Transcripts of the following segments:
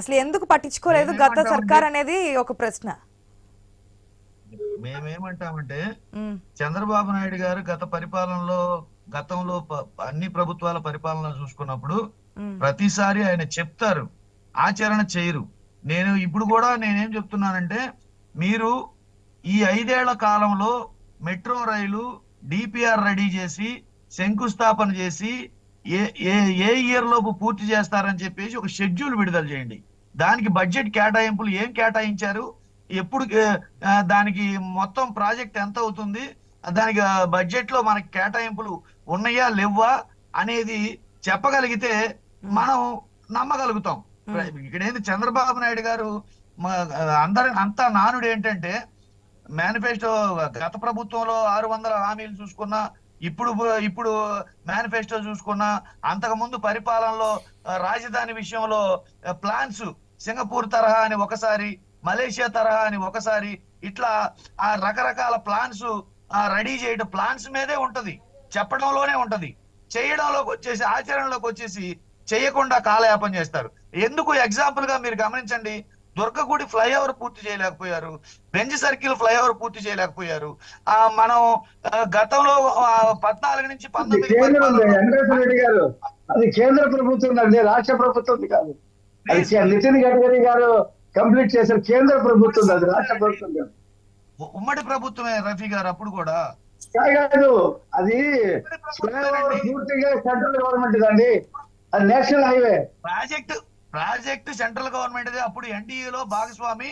అసలు ఎందుకు పట్టించుకోలేదు గత సర్కార్ అనేది ఒక ప్రశ్న. మేమేమంటామంటే చంద్రబాబు నాయుడు గారు గత పరిపాలనలో గతంలో అన్ని ప్రభుత్వాల పరిపాలన చూసుకున్నప్పుడు ప్రతిసారి ఆయన చెప్తారు ఆచరణ చేయరు. నేను ఇప్పుడు కూడా నేనేం చెప్తున్నానంటే మీరు ఈ ఐదేళ్ళ కాలంలో మెట్రో రైలు డిపిఆర్ రెడీ చేసి శంకుస్థాపన చేసి ఏ ఏ ఇయర్ లోపు పూర్తి చేస్తారని చెప్పేసి ఒక షెడ్యూల్ విడుదల చేయండి. దానికి బడ్జెట్ కేటాయింపులు ఏం కేటాయించారు? ఎప్పుడు దానికి మొత్తం ప్రాజెక్ట్ ఎంత అవుతుంది? దానికి బడ్జెట్లో మనకి కేటాయింపులు ఉన్నాయా లేవా అనేది చెప్పగలిగితే మనం నమ్మగలుగుతాం. ఇక్కడ ఏంది చంద్రబాబు నాయుడు గారు అందరి అంతా నానుడు ఏంటంటే మేనిఫెస్టో గత ప్రభుత్వంలో ఆరు వందల హామీలు చూసుకున్నా ఇప్పుడు ఇప్పుడు మేనిఫెస్టో చూసుకున్నా అంతకు ముందు పరిపాలనలో రాజధాని విషయంలో ప్లాన్స్ సింగపూర్ తరహా అని ఒకసారి మలేషియా తరహా అని ఒకసారి ఇట్లా ఆ రకరకాల ప్లాన్స్ రెడీ చేయడం ప్లాన్స్ మీదే ఉంటది. చెప్పడంలోనే ఉంటది. చేయడంలోకి వచ్చేసి ఆచరణలోకి వచ్చేసి చేయకుండా కాలయాపన చేస్తారు. ఎందుకు? ఎగ్జాంపుల్గా మీరు గమనించండి. దుర్గగుడి ఫ్లైఓవర్ పూర్తి చేయలేకపోయారు. బెంజ్ సర్కిల్ ఫ్లైఓవర్ పూర్తి చేయలేకపోయారు. ఆ మనం గతంలో పద్నాలుగు నుంచి పంతొమ్మిది గారు. అది కేంద్ర ప్రభుత్వం అండి రాష్ట్ర ప్రభుత్వం కాదు. నితిన్ గడ్కరీ గారు కంప్లీట్ చేశారు కేంద్ర ప్రభుత్వం అది రాష్ట్ర ప్రభుత్వం కాదు. ఉమ్మడి ప్రభుత్వమే రఫీ గారు అప్పుడు కూడా. కాదు, అది పూర్తిగా సెంట్రల్ గవర్నమెంట్ అండి అది national highway. Project project central government అప్పుడు ఎన్డీఏలో భాగస్వామి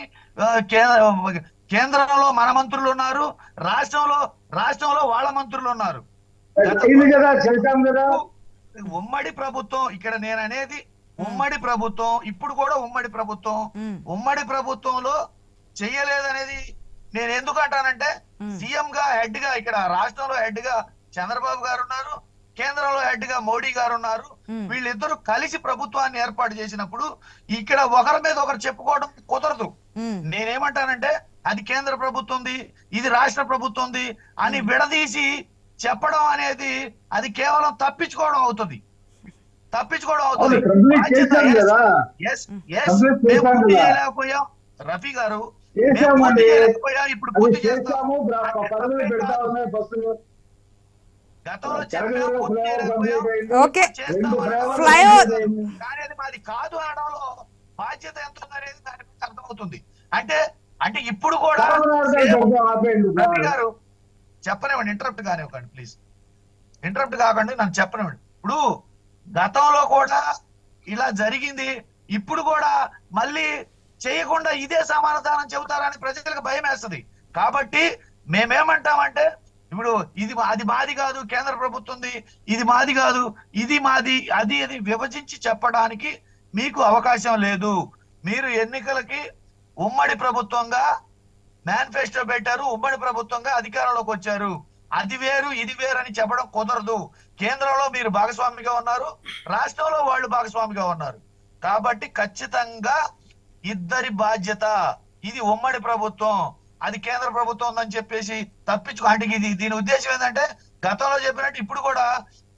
కేంద్రంలో మన మంత్రులు ఉన్నారు రాష్ట్రంలో రాష్ట్రంలో వాళ్ళ మంత్రులు ఉన్నారు. ఉమ్మడి ప్రభుత్వం ఇక్కడ నేను అనేది ఉమ్మడి ప్రభుత్వం ఇప్పుడు కూడా ఉమ్మడి ప్రభుత్వం. ఉమ్, ఉమ్మడి ప్రభుత్వంలో చెయ్యలేదనేది నేను ఎందుకు అంటానంటే. సీఎం గా హెడ్గా ఇక్కడ రాష్ట్రంలో హెడ్గా చంద్రబాబు గారు ఉన్నారు. కేంద్రంలో హెడ్గా మోడీ గారు ఉన్నారు. వీళ్ళిద్దరూ కలిసి ప్రభుత్వాన్ని ఏర్పాటు చేసినప్పుడు ఇక్కడ ఒకరి మీద ఒకరు చెప్పుకోవడం కుదరదు. నేనేమంటానంటే అది కేంద్ర ప్రభుత్వంది ఇది రాష్ట్ర ప్రభుత్వంది అని విడదీసి చెప్పడం అనేది అది కేవలం తప్పించుకోవడం అవుతుంది. తప్పించుకోవడం అవుతుంది. చేయలేకపోయాం. రఫీ గారు ఇప్పుడు పూర్తి చేస్తాం. చేస్తాము ఓకే. ఫ్లైఓవర్ కానీ అది మాది కాదు అనడంలో బాధ్యత ఎంత ఉందనేది దాని మీద అర్థమవుతుంది. అంటే అంటే ఇప్పుడు కూడా గారు చెప్పనివ్వండి ఇంటరప్ట్ కానివ్వకండి ప్లీజ్ ఇంటరప్ట్ కాకండి నన్ను చెప్పనివ్వండి. ఇప్పుడు గతంలో కూడా ఇలా జరిగింది ఇప్పుడు కూడా మళ్ళీ చేయకుండా ఇదే సమాధానం చెబుతారని ప్రజలకు భయం వేస్తుంది కాబట్టి మేమేమంటామంటే ఇప్పుడు ఇది మా- అది మాది కాదు కేంద్ర ప్రభుత్వంది ఇది మాది కాదు ఇది మాది అది అది విభజించి చెప్పడానికి మీకు అవకాశం లేదు. మీరు ఎన్నికలకి ఉమ్మడి ప్రభుత్వంగా మేనిఫెస్టో పెట్టారు ఉమ్మడి ప్రభుత్వంగా అధికారంలోకి వచ్చారు. అది వేరు ఇది వేరు అని చెప్పడం కుదరదు. కేంద్రంలో మీరు భాగస్వామిగా ఉన్నారు రాష్ట్రంలో వాళ్ళు భాగస్వామిగా ఉన్నారు. కాబట్టి ఖచ్చితంగా ఇద్దరి బాధ్యత ఇది ఉమ్మడి ప్రభుత్వం. అది కేంద్ర ప్రభుత్వం ఉందని చెప్పేసి తప్పించుకో అంటే ఇది దీని ఉద్దేశం ఏంటంటే గతంలో చెప్పినట్టు ఇప్పుడు కూడా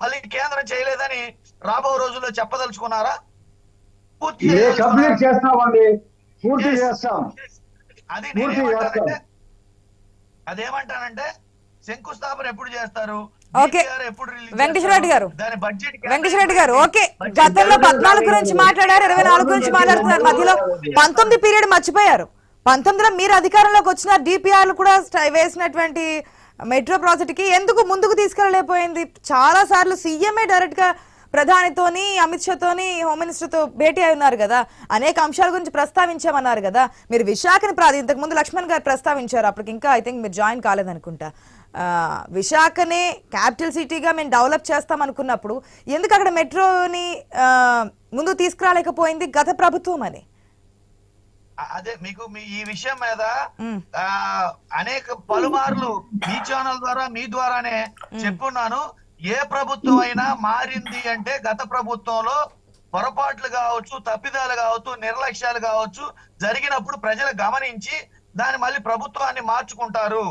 మళ్ళీ కేంద్రం చేయలేదని రాబో రోజుల్లో చెప్పదలుచుకున్నారా? కంప్లీట్ చేస్తామండి. పూర్తి. చేస్తాం. అది నేనేమంటానంటే. అదేమంటానంటే శంకుస్థాపన ఎప్పుడు చేస్తారు? ఓకే. DPR ఎప్పుడు రిలీజ్ వెంకటేశ్వర రెడ్డి గారు. దాని బడ్జెట్ వెంకటేశ్వర రెడ్డి గారు ఓకే. గతంలో పద్నాలుగు గురించి మాట్లాడారు ఇరవై నాలుగు గురించి మాట్లాడుతున్నారు. మధ్యలో పంతొమ్మిది పీరియడ్ మర్చిపోయారు. పంతొమ్మిదిలో మీరు అధికారంలోకి వచ్చిన డిపిఆర్లు కూడా వేసినటువంటి మెట్రో ప్రాజెక్ట్కి ఎందుకు ముందుకు తీసుకెళ్ళలేకపోయింది? చాలా సార్లు సీఎంఏ డైరెక్ట్గా ప్రధానితోని అమిత్ షాతోని హోమ్ మినిస్టర్తో భేటీ అయి ఉన్నారు కదా. అనేక అంశాల గురించి ప్రస్తావించామన్నారు కదా. మీరు విశాఖని ప్రా ఇంతకు ముందు లక్ష్మణ్ గారు ప్రస్తావించారు. అప్పటికి ఇంకా ఐ థింక్ మీరు జాయిన్ కాలేదనుకుంటా. విశాఖనే క్యాపిటల్ సిటీగా మేము డెవలప్ చేస్తాం అనుకున్నప్పుడు ఎందుకు అక్కడ మెట్రోని ముందు తీసుకురాలేకపోయింది గత ప్రభుత్వం అని? అదే మీకు మీ ఈ విషయం మీద అనేక పలుమార్లు మీ ఛానల్ ద్వారా మీ ద్వారానే చెప్పున్నాను. ఏ ప్రభుత్వం అయినా మారింది అంటే గత ప్రభుత్వంలో పొరపాట్లు కావచ్చు తప్పిదాలు కావచ్చు నిర్లక్ష్యాలు కావచ్చు జరిగినప్పుడు ప్రజలు గమనించి దాన్ని మళ్ళీ ప్రభుత్వాన్ని మార్చుకుంటారు.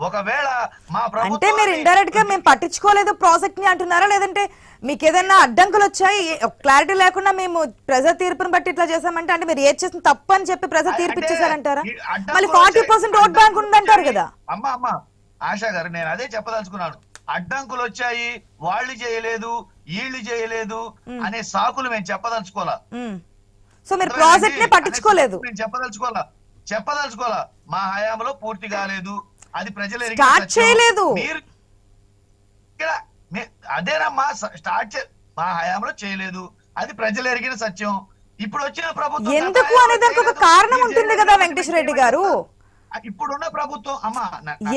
ఒకవేళ మా అంటే మీరు ఇండైరెక్ట్గా మేము పట్టించుకోలేదు ప్రాజెక్ట్ని అంటున్నారా? లేదంటే మీకు ఏదైనా అడ్డంకులు వచ్చాయి? క్లారిటీ లేకుండా మేము ప్రజా తీర్పుని బట్టి ఇట్లా చేసామంటే అంటే మీరు ఏది చేసిన తప్పు అని చెప్పి ప్రజా తీర్పు ఇచ్చేసారంటారా మళ్ళీ ఫార్టీ పర్సెంట్ ఓట్ బ్యాంక్ ఉందంటారు. కదా. అమ్మా అమ్మా ఆశా గారు నేను అదే చెప్పదలుచుకున్నాను. అడ్డంకులు వచ్చాయి వాళ్ళు చేయలేదు వీళ్ళు చేయలేదు అనే సాకులు మేము చెప్పదలుచుకోవాలా. సో మీరు ప్రాజెక్ట్ని పట్టించుకోలేదు. చెప్పదలుచుకోవాలా చెప్పదలుచుకోవాలా మా హయాంలో పూర్తి కాలేదు. అది ప్రజలు స్టార్ట్. చేయలేదు. మీరు అదేనమ్మా స్టార్ట్ చే మా హయాంలో చేయలేదు. అది ప్రజలు ఎరిగిన సత్యం. ఇప్పుడు వచ్చిన ప్రభుత్వం ఎందుకు హయాంలో అనే దానికి ఒక. కారణం ఉంటుంది కదా వెంకటేశ్వర మేము రెడ్డి గారు? ఇప్పుడున్న ప్రభుత్వం అమ్మా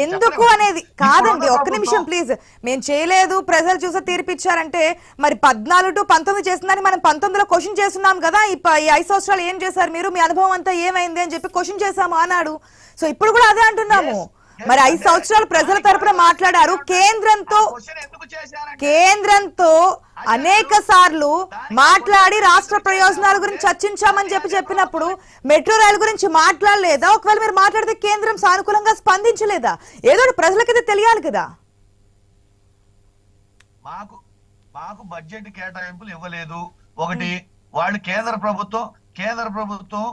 ఎందుకు. అనేది కాదండి ఒక్క నిమిషం ప్లీజ్. మేము చేయలేదు ప్రజలు చూసి తీర్పిచ్చారంటే మరి పద్నాలుగు టు పంతొమ్మిది చేసిందని మనం పంతొమ్మిదిలో క్వశ్చన్ చేస్తున్నాం కదా ఈ ఐదు సంవత్సరాలు ఏం చేశారు మీరు? మీ అనుభవం అంతా ఏమైంది అని చెప్పి క్వశ్చన్ చేశాము అన్నాడు సో ఇప్పుడు కూడా అదే అంటున్నాము. మరి ఐదు సంవత్సరాలు ప్రజల తరపున మాట్లాడారు. కేంద్రంతో కేంద్రంతో అనేక సార్లు మాట్లాడి రాష్ట్ర ప్రయోజనాల గురించి చర్చించామని చెప్పి చెప్పినప్పుడు మెట్రో రైలు గురించి మాట్లాడలేదా? ఒకవేళ మీరు మాట్లాడితే కేంద్రం సానుకూలంగా స్పందించలేదా? ఏదో ప్రజలకి ప్రజలకైతే తెలియాలి కదా. మాకు మాకు బడ్జెట్ కేటాయింపులు ఇవ్వలేదు. ఒకటి వాళ్ళు కేంద్ర ప్రభుత్వం కేంద్ర ప్రభుత్వం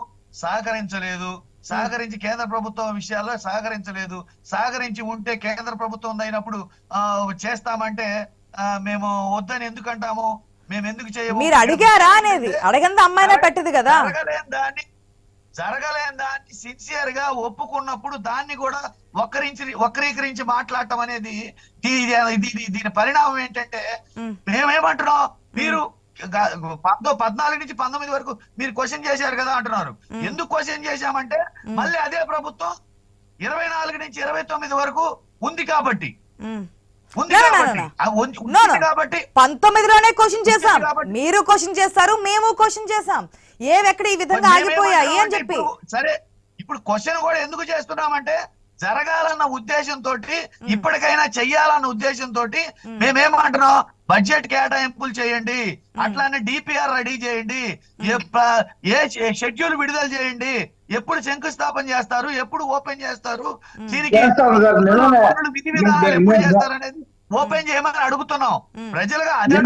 సహకరించలేదు. సహకరించి కేంద్ర ప్రభుత్వం విషయాల్లో సహకరించలేదు. సహకరించి ఉంటే కేంద్ర ప్రభుత్వం అయినప్పుడు చేస్తామంటే మేము వద్దని ఎందుకు అంటాము మేము ఎందుకు చేయము? మీరు అడిగారా అనేది? అడగంది అమ్మాయినే పెట్టదు కదా. జరగలేని దాన్ని జరగలేని దాన్ని సిన్సియర్గా ఒప్పుకున్నప్పుడు దాన్ని కూడా వక్రించి వక్రీకరించి మాట్లాడటం అనేది దీని పరిణామం ఏంటంటే. మేమేమంటున్నాం? మీరు పద్నాలుగు నుంచి పంతొమ్మిది వరకు మీరు క్వశ్చన్ చేశారు కదా అంటున్నారు. ఎందుకు క్వశ్చన్ చేశామంటే మళ్ళీ అదే ప్రభుత్వం ఇరవై నాలుగు నుంచి ఇరవై తొమ్మిది వరకు ఉంది కాబట్టి. పంతొమ్మిదిలోనే క్వశ్చన్ చేశాం. మీరు క్వశ్చన్ చేస్తారు మేము క్వశ్చన్ చేశాం. ఏవెక్కడ ఈ విధంగా ఆగిపోయాయి అని చెప్పి. సరే ఇప్పుడు క్వశ్చన్ కూడా ఎందుకు చేస్తున్నామంటే జరగాలన్న ఉద్దేశంతో ఇప్పటికైనా చెయ్యాలన్న ఉద్దేశంతో మేమేమంటున్నాం బడ్జెట్ కేటాయింపులు చేయండి. అట్లానే డిపిఆర్ రెడీ చేయండి. ఏ షెడ్యూల్ విడుదల చేయండి. ఎప్పుడు శంకుస్థాపన చేస్తారు ఎప్పుడు ఓపెన్ చేస్తారు దీనికి చేస్తాం సార్, నిన్ననే. పనులు విధి విధానాలు ఎప్పుడు చేస్తారు అనేది ఓపెన్ చేయమని అడుగుతున్నాం. ప్రజలుగా అదే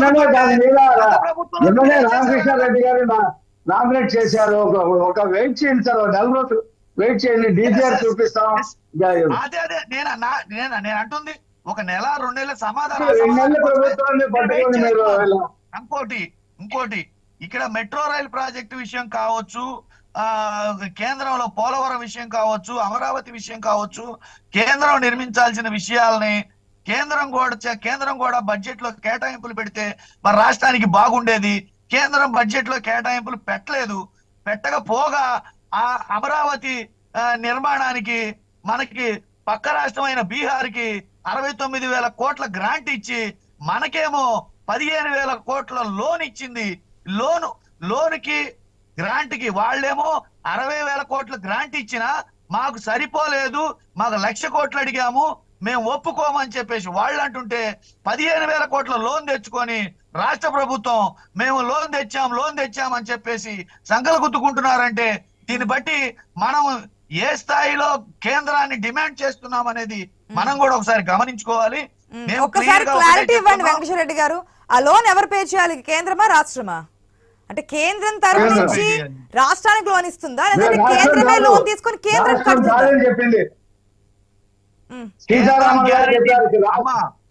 రామకృష్ణ. రెడ్డి గారు నామినేట్ చేశారు. ఒక ఒక వెయిట్ చేయండి సార్ నెల రోజులు వెయిట్ చేయండి. డీజీఆర్ చూపిస్తాం. అదే అదే నేను నా- నేను నేను అంటుంది. ఒక నెల రెండు నెలల సమాధానం ఇంకోటి ఇంకోటి ఇక్కడ మెట్రో రైల్ ప్రాజెక్టు విషయం కావచ్చు ఆ కేంద్రంలో పోలవరం విషయం కావచ్చు అమరావతి విషయం కావచ్చు కేంద్రం నిర్మించాల్సిన విషయాల్ని కేంద్రం కూడా కేంద్రం కూడా బడ్జెట్లో కేటాయింపులు పెడితే మన రాష్ట్రానికి బాగుండేది. కేంద్రం బడ్జెట్లో కేటాయింపులు పెట్టలేదు. పెట్టకపోగా ఆ అమరావతి నిర్మాణానికి మనకి పక్క రాష్ట్రమైన బీహార్కి అరవై తొమ్మిది వేల కోట్ల గ్రాంట్ ఇచ్చి మనకేమో పదిహేను వేల కోట్ల లోన్ ఇచ్చింది. లోను లోన్కి గ్రాంట్కి వాళ్ళేమో అరవై వేల కోట్ల గ్రాంట్ ఇచ్చినా మాకు సరిపోలేదు మాకు లక్ష కోట్లు అడిగాము మేము ఒప్పుకోమని చెప్పేసి వాళ్ళు అంటుంటే పదిహేను వేల కోట్ల లోన్ తెచ్చుకొని రాష్ట్ర ప్రభుత్వం మేము లోన్ తెచ్చాం లోన్ తెచ్చామని చెప్పేసి సంకలు గుద్దుకుంటున్నారంటే దీన్ని బట్టి మనం ఏ స్థాయిలో కేంద్రాన్ని డిమాండ్ చేస్తున్నాం అనేది మనం కూడా ఒకసారి గమనించుకోవాలి. ఒక్కసారి క్లారిటీ ఇవ్వండి చెప్తున్నాం. వెంకటేశ్వర రెడ్డి గారు. ఆ లోన్ ఎవరు పే చేయాలి? కేంద్రమా రాష్ట్రమా? అంటే కేంద్రం తరఫు నుంచి. రాష్ట్రానికి లోన్ ఇస్తుందా? లేదంటే కేంద్రమే కాదు. లోన్ తీసుకొని కేంద్రం కడుతుందా చెప్పింది.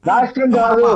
రాష్ట్రం కాదు.